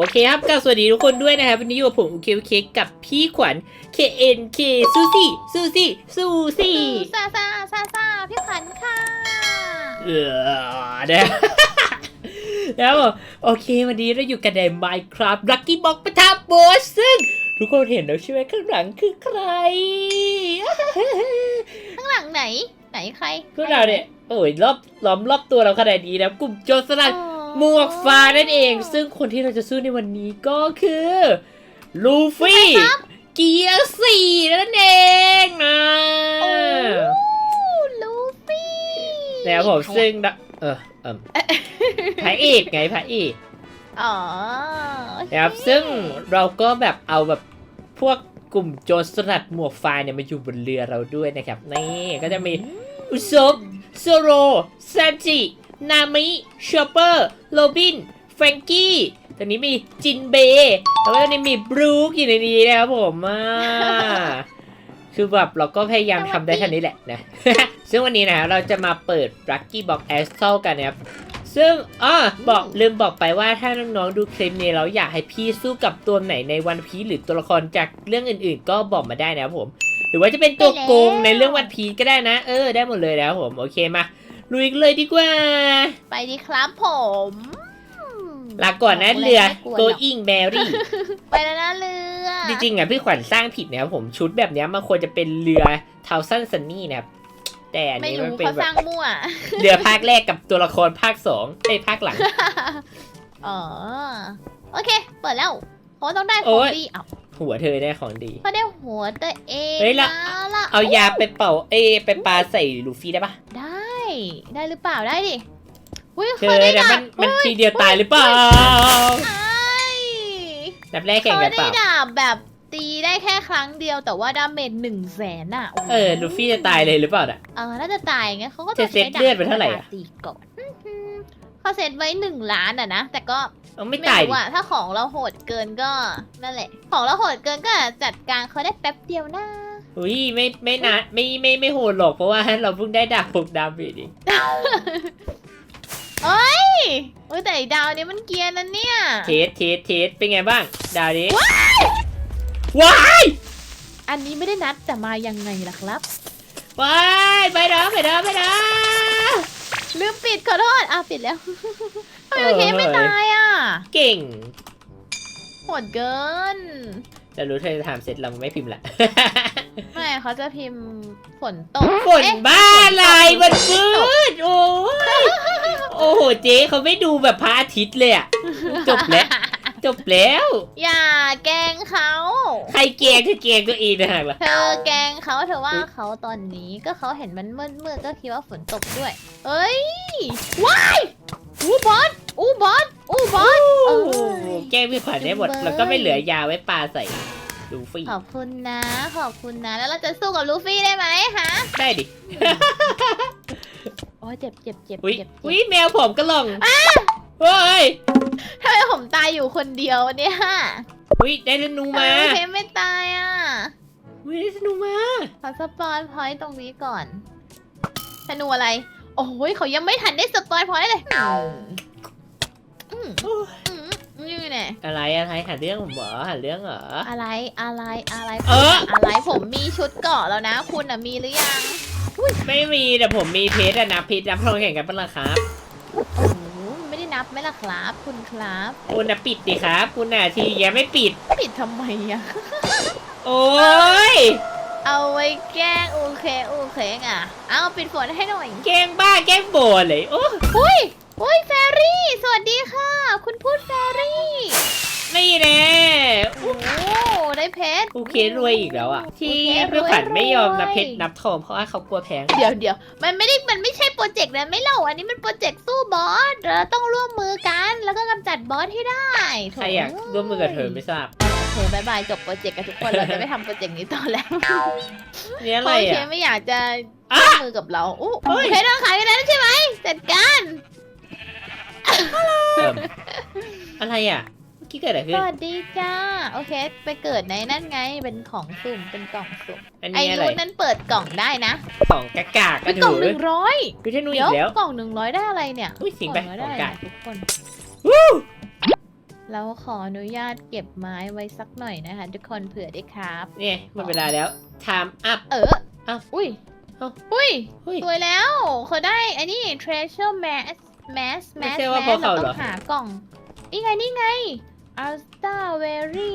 โอเคครับก็สวัสดีทุกคนด้วยนะครับ วันนี้อยู่กับผมโอเคโอเคกับพี่ขวัญ KNK ซูซี่ซูซี่ซูซี่ซาซาซาซาพี่ขวัญค่ะเออนะแล้วโอเค วันนี้เราอยู่กันใน Minecraft Lucky Box ประทับบอสซึ่งทุกคนเห็นแล้วใช่ไหมข้างหลังคือใคร ข้างหลังไหน ไหนใครพวกเราเนี่ยโอ้ยรอบล้อมรอบตัวเราขนาดนี้นะกลุ่มโจรสลัดอ๋อ หมวกฟ้านั่นเอง ซึ่งคนที่เราจะสู้ในวันนี้ก็คือลูฟี่เกียร์สี่นั่นเองนะโอ้ลูฟี่แล้วผมซึ่งนะเออเอมพระเอกไงพระเอกอ๋อนะครับซึ่งเราก็แบบเอาแบบพวกกลุ่มโจรสลัดหมวกฟ้าเนี่ยมาอยู่บนเรือเราด้วยนะครับ นี่ก็จะมีอุซบโซโรซันจิ นามิชอปเปอร์ โรบิน แฟรงกี้ตอนนี้มีจินเบย์แล้วก็ตอนนี้มีบรูคอยู่ในนี้นะครับผมอ่าคือแบบเราก็พยายามทำได้เท่านี้แหละนะ ซึ่งวันนี้นะเราจะมาเปิด Lucky Box a s t r a l กันนะครับ ซึ่งอ๋อบอกลืมบอกไปว่าถ้าน้องๆดูคลิปนี้แล้วอยากให้พี่สู้กับตัวไหนในวันพีหรือตัวละครจากเรื่องอื่นๆ ก็บอกมาได้นะครับผม หรือว่าจะเป็นตัวโกงในเรื่องวันพีก็ได้นะ เออได้หมดเลยนะครับผม โอเคมา ลุยกันเลยดีกว่า ไปดีครับผมลาก่อนนะเรือไม่กลัวหรอก Going Mary ไปแล้วนะเรือ จริงๆอะพี่ขวัญสร้างผิดนะครับผมชุดแบบเนี้ยมันควรจะเป็นเรือเทาสั้นซันนี่นะครับแต่อันไม่นี้รู้มันเป็นเขาแบสร้าบงมั่วเรือภาคแรกกับตัวละครภาคสองเอ้ยภาคหลังอ๋อโอเค เปิดแล้วเพราะต้องได้ขโอ๊องยดีเอ้าหัวเธอได้ของดีเขาได้หัวตัวเองเฮ้ยละแล้วล่ะเอายาไปเป่าเอ้ยไปปาใส่ลูฟี่ได้ปะได้ ได้หรือเปล่าได้ดิอุ้ยเธเขาอได้เนี่ยดามับนมันทีเดียวตายหรือเปล่าใช่นับแรกแข่งเขากันเปได้ล่า ดาบแบบตีได้แค่ครั้งเดียวแต่ว่าดาเมจหนึ่งแสนอะโโหเออลูฟี่จะตายเลยหรือเปล่าน่ะ เออน่าจะตายงั้นเขาก็จะต้องเซ็ใช้ตดาบเลือดไปเท่าไหร่อะ ตีก่อนอื้อหือเขาเซ็ตไว้หนึ่งล้านอะนะแต่ก็ เอาไม่ไม่ตายดิ รู้อะถ้าของเราโหดเกินก็นั่นแหละ ของเราโหดเกินก็จัดการเขาได้แป๊บเดียวนะ อุ้ยไม่ไม่นะไม่ไม่ไม่โหดหรอกเพราะว่าเราเพิ่งได้ดาบหกดาบเองเอ้ยเอ้ยแต่ไอ้ดาวนี้มันเกรียร์นะเนี่ย เทสเทสเทสเป็นไงบ้าง ดาวนี้ว้ายอันนี้ไม่ได้นัดแต่มายังไงล่ะครับว้ายไปนะไปนะไปนะลืมปิดขอโทษอะปิดแล้วทำไมโอเคไม่ตายอะ เก่งโหดเกิน จะรู้เธอจะถามเสร็จเราไม่พิมพ์ละ ไม่เขาจะพิมพ์ฝนตกฝนเอ๊ะบ้าอะไรมันมืดโอ้ยโอ้โหเจ๊เขาไม่ดูแบบพระอาทิตย์เลยอะจบแล้ว จบแล้ว อย่าแกล้งเขาใครเกลียงเธอเกลียงตัวเองนะฮะล่ะเธอแกล้งเขาเธอว่าเขาตอนนี้ก็เขาเห็นมันมืดมืดๆก็คิดว่าฝนตกด้วย เอ้ยว้ายอู้บอสอู้บอสอู้บอสโอ้เอ้โหยแกล้งพี่ขวัญได้หมดจุ๊บเบยแล้วก็ไม่เหลือยาไว้ปาใส่ ลูฟี่ ขอบคุณนะ ขอบคุณนะ แล้วเราจะสู้กับลูฟี่ได้ไหมฮะ ได้ดิ โอ้ยเจ็บเจ็บเจ็บอุ้ยเจ็บเจ็อุ้ยบแมวผมก็ลองเฮ้ยทำไมผมตายอยู่คนเดียวเนี่ยอุ้ยได้ธนูทำไมมาเพชรไม่ตายอะอุ้ยได้ธนูมาขอสปอนพอยต์ตรงนี้ก่อนธนูอะไร โอ้ยเขายังไม่ทันได้สปอนพอยต์เลย อะไรอะไรหาเรื่องผมเหรอหาเรื่องเหรอ อะไรอะไรอะไรเออ อะไรผมมีชุดเกราะแล้วนะ คุณอะมีหรือยังไม่มีแต่ผมมีเพชรอะนะเพชรนับพลังแข่งกันเป็นราคาโอ้โหไม่ได้นับไหมล่ะครับ คุณครับ คุณน่ะปิดดิครับ คุณน่ะทียังไม่ปิด ปิดทำไมอะโอ้ยเอาไว้แกล้งโอเคโอเคอะ เอาปิดฝนให้หน่อย แกล้งบ้าแกล้งโบนเลยโอ้อุ้ย อุ้ยแฟรี่ สวัสดีค่ะ คุณพูดแฟรี่ ไม่แน่โอ้ได้เพชรโอเครวยอีกแล้วอะที่โอเคพี่ขวัญรวยไม่ยอมนับรวยเพชรนับทองเพราะว่าเขากลัวแพง เดี๋ยวเดี๋ยวมันไม่ได้มันไม่ใช่โปรเจกต์นะไม่เล่าอันนี้มันโปรเจกต์สู้บอสเราต้องร่วมมือกันแล้วก็กำจัดบอสให้ได้โถใครอยากร่วมมือกับเธอไม่ทราบโอเคบายบายจบโปรเจกต์กันทุกคนเราจะไม่ทำโปรเจกต์นี้ต่อแล้วเนี่ยอะไรโอเคอะไม่อยากจะอะร่วมมือกับเราอู้เฮ้ยเพชรต้องขายกันแล้วใช่ไหมจัดการ เอิ่มอะไรอะเมื่อกี้เกิดอะไรสขึ้นวัสดีจ้า โอเค ไปเกิดในนั่นไง เป็นของสุ่ม เป็นกล่องสุ่ม อันไอ้นี้อะไรรุ่นนั้นเปิดกล่องได้นะของกากากกเป็ระนกล่ดูองหนึ่งร้อยพี่ธนูเดี๋อียวกแล้วกล่องหนึ่งร้อยได้อะไรเนี่ยอุ้ยสิงไปกล่ขร้องได้กาก ทุกคนเราขออนุญาตเก็บไม้ไว้สักหน่อยนะคะ ทุกคนเผื่อได้ครับ เนี่ยหมดเวลาแล้ว time up เออเอ้าอุ้ยเอ้า อุ้ย เฮ้ย สวยแล้วเขาได้ไอ้นี่ treasure mass mass ไม่ mass ใช่ว่า mass พวกเขาเราเหรต้อองหากล่อง นี่ไงนี่ไง alta very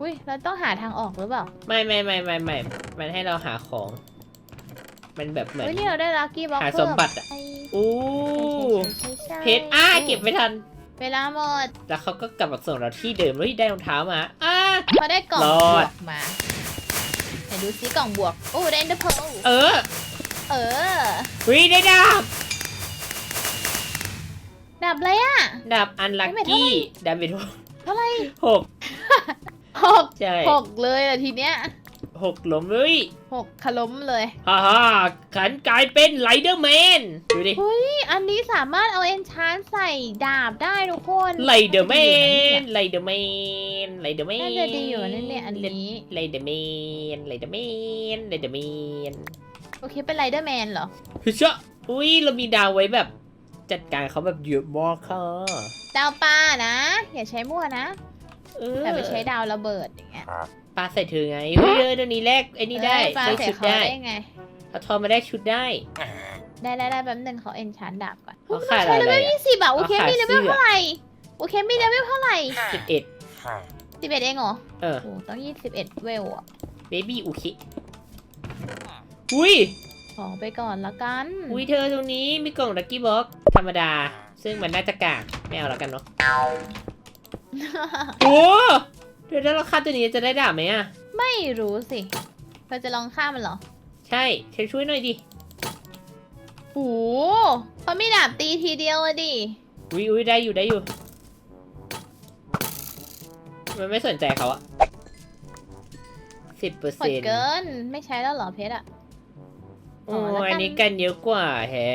อุ้ยเราต้องหาทางออกหรือเปล่าไม่ไม่ไม่ไม่ไม่มันให้เราหาของ มันแบบเหมือน เฮ้ยนี่เราได้ lucky box หาเพิ่สมบัติอะใช่อู้ใช่ใช่ใช่เพชรอ้าเก็บไม่ทัน เวลาหมดแล้วเขาก็กลับมาส่งเราที่เดิมเฮ้ยได้รองเท้ามาอ้าเขาได้กล่องรบอวด กมาไหนดูซิกล่องบวก โอ้ได้ ender pearl เออเออ วิได้ดาบ ดับเลยอะดาบอันลัคไม่เท่าไหร่กี้ดาบเมทเท่าไหร่หกหกใช่หกเลยอะทีเนี้ยหกล้มเลยหกขล้มเลยฮ่าฮ่าขันกลายเป็นไรเดอร์แมนดูดิเฮ้ยอันนี้สามารถเอาเอนชานใส่ดาบได้ทุกคนไรเดอร์แมนไรเดอร์แมนไรเดอร์แมนน่าจะดีอยู่นั่นเนี่ยอันนี้ไรเดอร์แมนไรเดอร์แมนไรเดอร์แมนโอเคเป็นไรเดอร์แมนเหรอเฮ้ยเจ้าอุ้ยเรามีดาวไว้แบบ จัดการเขาแบบเยอะมากค่ะดาวปลานะ อย่าใช้มั่วนะเออแต่ไปใช้ดาวระเบิดอย่างเงี้ยปลาใส่เธอไงเฮ้ยเออเดี๋ยวนี้แลกไอ้นี่ได้เออปลาได้ใส่ชุดเขาได้ได้ไง เอาทองมาแลกชุดได้ ได้ได้ได้แป๊บนึงเขาเอนชานดาบก่อนเขาขายใช้อะไรเลเวลอะยี่สิบอะโอเคเขาขายมีเลเวลเสื้อเท่าไหร่โอเคมีเลเวลเท่าไหร่สิบเอ็ดสิบเอ็ดเองเหรอเออโอ้ต้องยี่สิบเอ็ดเวลอะเบบี้อุคิอุ้ย ขอไปก่อนละกัน อุ้ยเธอตรงนี้มีกล่องลักกี้บ็อกธรรมดา ซึ่งมันน่าจะกากไม่เอาแล้วกันเนาะ โอ้เดี๋ยวถ้าเราฆ่าตัวนี้จะได้ดาบไหมอะไม่รู้สิเธอจะลองฆ่ามันเหรอ ใช่เธอช่วยหน่อยดิโอ้เขามีดาบตีทีเดียวอะดิอุ้ยอุ้ยได้อยู่ได้อยู่ มันไม่สนใจเขาอะสิบเปอร์หดเซ็นต์เกิน ไม่ใช้แล้วเหรอเพชรอะ โอ้อ๋อแล้วกันอันนี้กันเยอะกว่าแฮะ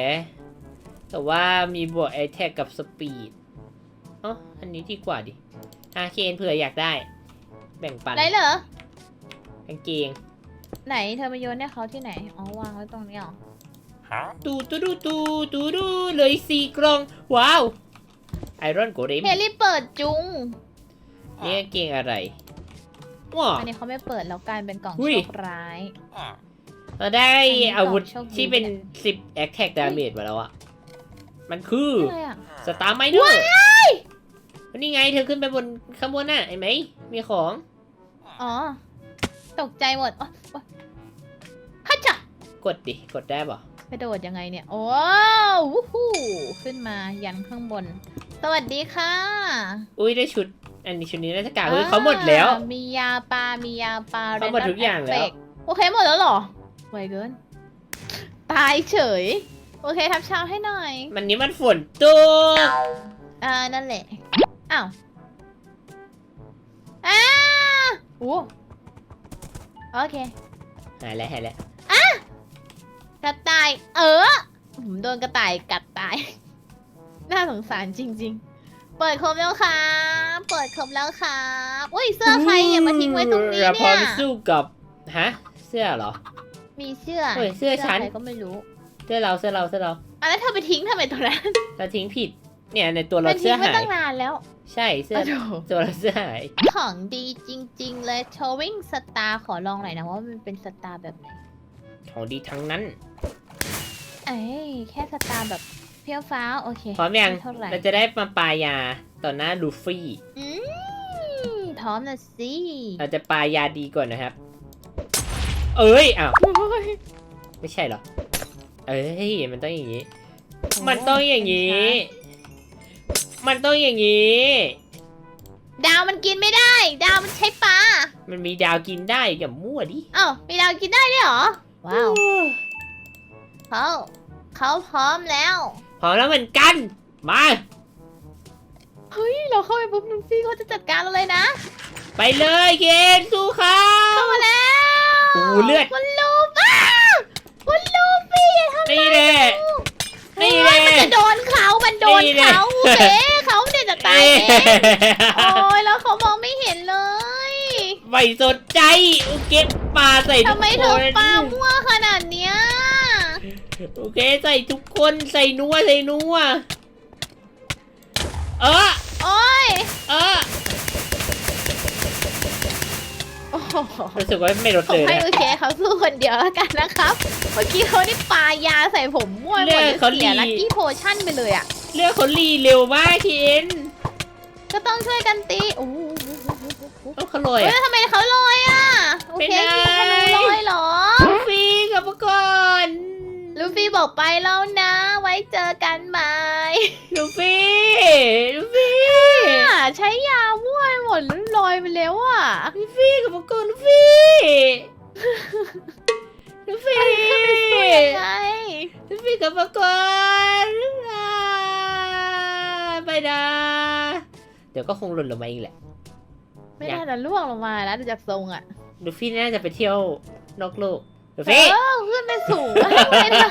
แต่ว่ามีบวกไอแท็กกับสปีดอ๋ออันนี้ดีกว่าดิอาเคนเผื่ออยากได้ แบ่งปันไหนเหรอกางเกง ไหนเธอมาโยนให้เขาที่ไหน อ๋อวางไว้ตรงนี้เหรอตูตูดูตูตูดูเลยสี่กล่อง ว้าวไอรอนโกเดมเฮลี่เปิดจุงนี่กางเกงอะไรว้าอันนี้เขาไม่เปิดแล้วกลายเป็นกล่องอุ้ยโชคร้าย เราได้อันนี้อาวุธกล่องโชคดีที่เป็นสิบแอคแท็กดาเมจมาแล้วอะมันคืออะไรอะสตาร์ไมเนอร์นี่ไงเธอขึ้นไปบนข้างบนน่ะเห็นไหม มีของ อ๋อ ตกใจหมดโอ๊ยโอ๊ยฮัจจะกดดิ กดได้ป่ะกระโดดยังไงเนี่ย โอ้าววู้ฮู้ขึ้นมายันข้างบน สวัสดีค่ะ อุ้ยได้ชุด อันนี้ชุดนี้น่าจะกากเฮ้ยเขาหมดแล้วอ่ามียาปลา มียาปลาเขาหมดทุกอย่างแล้ว Random Effect โอเคหมดแล้วเหรอ ไวเกิน ตายเฉย โอเคทับเช้าให้หน่อย มันนี้มันฝนตกอ่า นั่นแหละ อ้าวอ้าโอ้โอเค หายแล้วหายแล้วกระต่าย เออ ผมโดนกระต่ายกัดตาย น่าสงสารจริง ๆ เปิดครบแล้วครับ เปิดครบแล้วครับ อุ้ยเสื้อใครเนี่ยมาทิ้งไว้ตรงนี้เราพร้เนี่อยมสู้กับ ฮะ เสื้อเหรอ มีเสื้อเฮ้ยเสื้อฉัน ใครก็ไม่รู้เสื้อเราเสื้อเราเสื้อเราอะแล้วเธอไปทิ้งทำไมตรงนั้นเราทิ้งผิด เนี่ยในตัวเรามันเสื้ทิ้องไว้หาตั้ยงนานแล้วใช่เสื้อโอ้โหตัวเราเสื้อหายของดีจริง ๆ เลยโชวิ่งสตาร์ขอลองหน่อยนะว่ามันเป็นสตาร์แบบไหน ของดีทั้งนั้น เอ้ยแค่สตาร์แบบเพี้ยวฟ้าวโอเคพร้อมยัง ไเท่าไหร่เราจะได้มาปายาต่อหน้าลูฟี่ อืมพร้อมนะสิเราจะปายาดีก่อนนะครับ เอ้ยอ้าวไม่ใช่เหรอ เอ้ยมันต้องอย่างนี้ มันต้องอย่างนี้ มันต้องอย่างนี้ ดาวมันกินไม่ได้ ดาวมันใช้ปลามันมีดาวกินได้อย่ามั่วดิอ้าวมีดาวกินได้ด้วยเหรอ ว้าวเขาเขาพร้อมแล้ว พร้อมแล้วเหมือนกัน มาเฮ้ยเราเข้าไปปุ๊บลูฟี่เขาจะจัดการเราเลยนะ ไปเลยเคนสู้เขาเข้ามาแล้วโอ้โหเลือด คุณลูฟี่อ้าวคุณลูฟี่อย่าทำนี่แหละ นี่เฮ้ยแหละมันจะโดนเขา มันโดนนี่แหละ เขาเอ๋เขาเนี่ยจะตายเองโอ้ยแล้วเขามองไม่เห็นเลยไม่สนใจเก็บปลาใส่ทุทำกไมคเธอนปามั่วขนาดเนี้ยโอเคใส่ทุกคนใส่นัวใส่นัวเออโอ้ยเออ รู้สึกว่าไม่ลดผเลมยให้นะโอเคเขาสู้คนเดียวแล้วกันนะครับเมื่อกี้เขานี่ปายาใส่ผมมั่วหมดเลือดเขาเสียดีลักกี้โพชั่นไปเลยอะ เลือดเขารีเร็วมากคินก็ต้องช่วยกันตีโอ้โหต้องเขาลอยเฮ้ยอะทำไมเขาลอยอะ โอเคไม่ได้ยิงธนูลอยเหรอลูฟี่กับปก่อนลูฟี่บอกไปแล้วนะ ไว้เจอกันใหม่ ลูฟี่ลูฟี่ อะใช้ยามั่วไปหมดแล้วลอยไป แล้วอะลูฟี่กับปก่อนลูฟี่ลูฟี่ไงลูฟี่กับปก่อนอ่าไปนะเดี๋ยวก็คงหล่นลงมาอีกแหละ ไม่น่าจะล่วงลงมาแล้วดูจากทรงอะลูฟี่น่าจะไปเที่ยวนอกโลกลูเอฟี่อขึ้นไปสูงแล้วทำไมล่ะ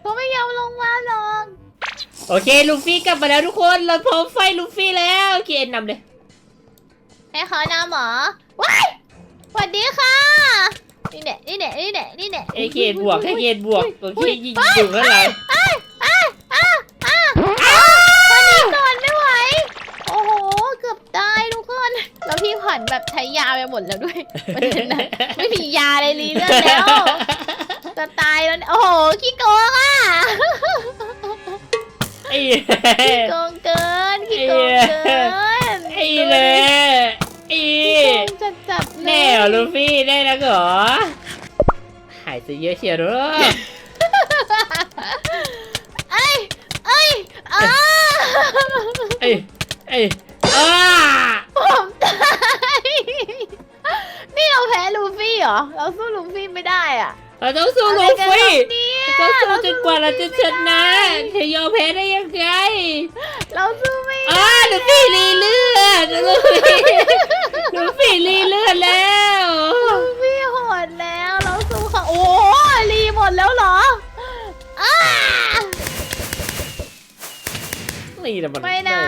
เขาไม่ยอมลงมาหรอกโอเค ลูฟี่กลับมาแล้วทุกคน เราพร้อมไฟลูฟี่แล้วเคนนำเลย ให้เขานำเหรอว้ายสวัสดีค่ะ นี่แหละนี่แหละนี่แหละนี่แหละไอเคนบวกให้เคนบวกโอเคอุ๊ยยิงอยู่ข้างหลังวันนี้ก่อนไม่ไหว โอ้โห เกือบตายทุกคน แล้วพี่ขวัญแบบใช้ยาไปหมดแล้วด้วยประเด็นนั้นไม่มียาอะไรรีเลือดแล้ว จะตายแล้วเนี่ยโอ้โห ขี้โกงอะ ไอ้ขี้โกงเกิน ขี้โกงเกิน ไอ้เลย แน่เหรอลูฟี่ได้แล้วเหรอหายจะเยอะเชียวเนอะเอ้ยเอ้ยอ้าเอ้ยเอ้ยอ้าผมตายนี่เราแพ้ลูฟี่เหรอ เราสู้ลูฟี่ไม่ได้อะเราต้องสู้ลูอะไรกันฟี่ครับเนี่ยต้องสู้จนกว่าเราจะชนะเธอยอมแพ้ได้ยังไง เราสู้ไม่ได้อ้าลูฟี่รีเลือดลูฟี่ ลูฟี่รีเลือดแล้วลูฟี่โหดแล้วเราสู้เขาโอ้รีหมดแล้วเหรออ้านี่แหละมันไม่นะ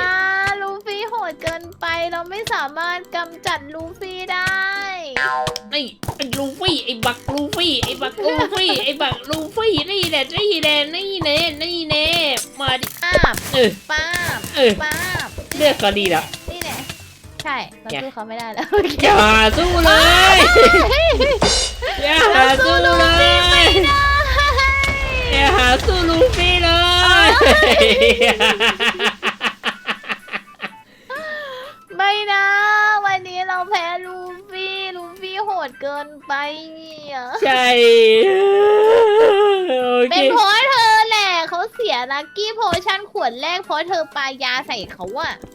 ลูฟี่โหดเกินไปเราไม่สามารถกำจัดลูฟี่ได้นี่ไอ้ลูฟี่ไอ้บักลูฟี่ไอ้บักลูฟี่ไอ้บักลูฟี่นี่แหละนี่แหละนี่แน่นี่แน่มาดิป้าบเออป้าบเออป้าบเลือกก็ดีแล้วนี่แหละ ใช่เราไงสู้เขาไม่ได้แล้วอย่าสู้เลยอย่าหาสู้เลยอย่าหาสู้ลูฟี่เลยไม่นะ วันนี้เราแพ้ลูฟี่ลูฟี่โหดเกินไปเนี่ยใช่โอเป็เคนเพราะเธอแหละเขาเสียลักกี้โพชั่นขวดแรกเพราะเธอปายาใส่เขาอะแล้ว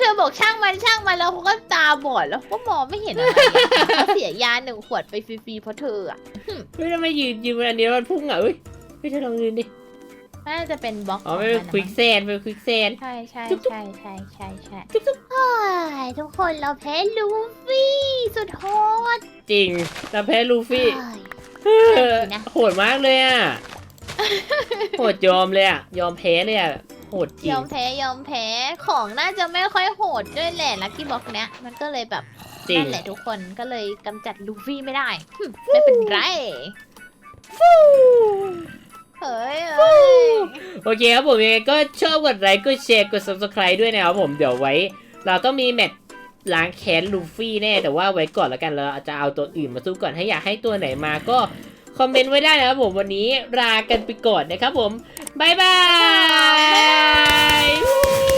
เธอบอกช่างมันช่างมันแล้วเขาก็ตาบอดแล้วเขาก็มองไม่เห็นอะไรอะเขาเสียยาหนึ่งขวดไปฟรีๆเพราะเธออะเฮ้ยทำไมยืนยืนอันนี้มันพุ่งอะเฮ้ยไม่ใช่ลองยืนดิน่าจะเป็นบล็อกอ๋อไม่ขเป็งนนะควิกแซนเป็นควิกแซนใช่ใช่จุ๊บจุ๊บใช่ใช่ใช่ใช่จุ๊บจุ๊บเฮ้ยทุกคนเราแพ้ลูฟี่สุดโหดจริงแต่แพ้ลูฟี่เฮ้ยเออนั่นสินะโหดมากเลยอะโหดยอมเลยอะยอมแพ้เลยอะโหดจริยงอมแพ้ยอมแพ้ของน่าจะไม่ค่อยโหดด้วยแหละลักกี้บ็อกเนี้ยมันก็เลยแบบจริงนั่นแหละทุกคนก็เลยกำจัดลูฟี่ไม่ได้หึไม่เป็นไรเฮ้ยเฮ้ยโอเคครับผมยังไงก็ชอบกดไลค์กดแชร์กด subscribe ด้วยนะครับผมเดี๋ยวไว้ เราต้องมีแมตช์ล้างแค้นลูฟี่แน่แต่ว่าไว้ก่อนแล้วกันเราจะเอาตัวอื่นมาสู้ก่อนถ้าอยากให้ตัวไหนมาก็ คอมเมนต์ไว้ได้นะครับผมวันนี้ลากันไปก่อนนะครับผมบายบาย